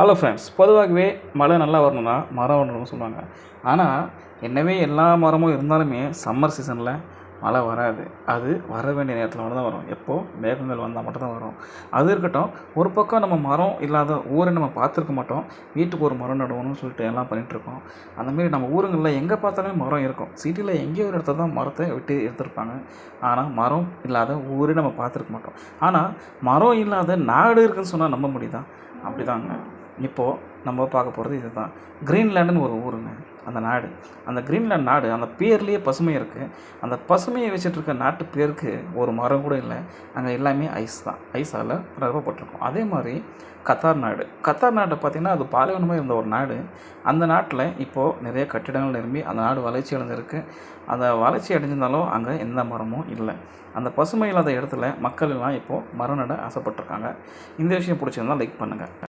Hello friends பொதுவாகவே மழை நல்லா வரணும்னா மரம் வரணும்னு சொல்லுவாங்க. ஆனால் என்னவே எல்லா மரமும் இருந்தாலுமே சம்மர் சீசனில் மழை வராது. அது வர வேண்டிய நேரத்தில் மட்டும் தான் வரும். எப்போது மேகங்கள் வந்தால் மட்டும்தான் வரும். அது இருக்கட்டும் ஒரு பக்கம் நம்ம மரம் இல்லாத ஊரை நம்ம பார்த்துருக்க மாட்டோம். வீட்டுக்கு ஒரு மரம் நடுவோம்னு சொல்லிட்டு எல்லாம் பண்ணிகிட்ருக்கோம் அந்தமாரி நம்ம ஊருங்களில் எங்கே பார்த்தாலுமே மரம் இருக்கும். சிட்டியில் எங்கேயோ ஒரு இடத்துல தான் மரத்தை விட்டு எடுத்திருப்பாங்க. ஆனால் மரம் இல்லாத ஊரே நம்ம பார்த்துருக்க மாட்டோம். ஆனால் மரம் இல்லாத நாடு இருக்குதுன்னு சொன்னால் நம்ப முடியுதா? அப்படி தாங்க இப்போது நம்ம பார்க்க போகிறது இதுதான். க்ரீன்லேண்டுன்னு ஒரு ஊருங்க அந்த நாடு. அந்த க்ரீன்லேண்ட் நாடு அந்த பேர்லேயே பசுமை இருக்குது அந்த பசுமையை வச்சுட்டு இருக்க நாட்டு பேருக்கு ஒரு மரம் கூட இல்லை. அங்கே எல்லாமே ஐஸ் தான். ஐஸால் நிரப்பப்பட்டிருக்கும். அதே மாதிரி கத்தார் நாடு. கத்தார் நாட்டை பார்த்திங்கன்னா அது பாலைவனமாக இருந்த ஒரு நாடு. அந்த நாட்டில் இப்போது நிறைய கட்டிடங்கள் நிரம்பி அந்த நாடு வளர்ச்சி அடைஞ்சிருக்கு. அந்த வளர்ச்சி அடைஞ்சிருந்தாலும் அங்கே எந்த மரமும் இல்லை. அந்த பசுமை இல்லாத இடத்துல மக்கள் எல்லாம் இப்போது மரம் நட ஆசைப்பட்டிருக்காங்க. இந்த விஷயம் பிடிச்சிருந்தா லைக் பண்ணுங்கள்